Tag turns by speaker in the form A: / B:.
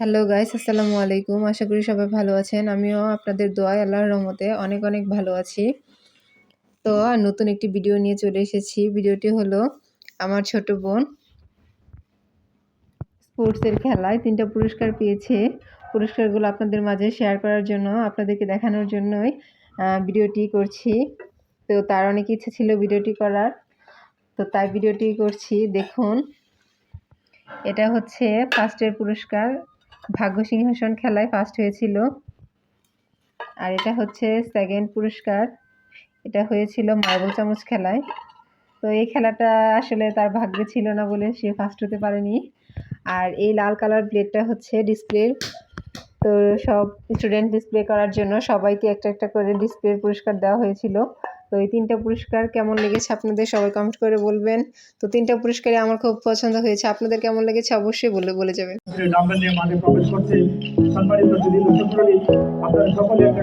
A: Hello guys আসসালামু আলাইকুম আশা করি সবাই ভালো আছেন। আমিও আপনাদের দোয়ায় আল্লাহর রহমতে অনেক অনেক ভালো আছি। তো নতুন একটি ভিডিও নিয়ে চলে এসেছি। ভিডিওটি হলো আমার ছোট বোন স্পোর্টসের খেলায় তিনটা পুরস্কার পেয়েছে। পুরস্কারগুলো আপনাদের মাঝে শেয়ার করার জন্য, আপনাদেরকে দেখানোর জন্যই ভিডিওটি করছি। তো, তার অনেক ইচ্ছে ছিল ভিডিওটি করার। তো, তাই ভিডিওটি করছি। দেখুন, এটা হচ্ছে ফার্স্টের পুরস্কার। ভাগ্য সিংহাসন খেলায় ফার্স্ট হয়েছিল। আর এটা হচ্ছে সেকেন্ড পুরস্কার। এটা হয়েছিল মার্বল চামচ খেলায়। তো এই খেলাটা আসলে তার ভাগ্যে ছিল না বলে সে ফার্স্ট হতে পারেনি। আর এই লাল কালার প্লেটটা হচ্ছে ডিসপ্লে তো সব স্টুডেন্ট ডিসপ্লে করার জন্য সবাইকে একটা একটা করে ডিসপ্লে পুরস্কার দেওয়া হয়েছিল। তো এই তিনটা পুরস্কার কেমন লেগেছে আপনাদের সবাই কমেন্ট করে বলবেন। তো তিনটা পুরস্কারই আমার খুব পছন্দ হয়েছে। আপনাদের কেমন লেগেছে অবশ্যই বলে বলে যাবেন।
B: সম্মানিত যদি আপনারা সকলে একটা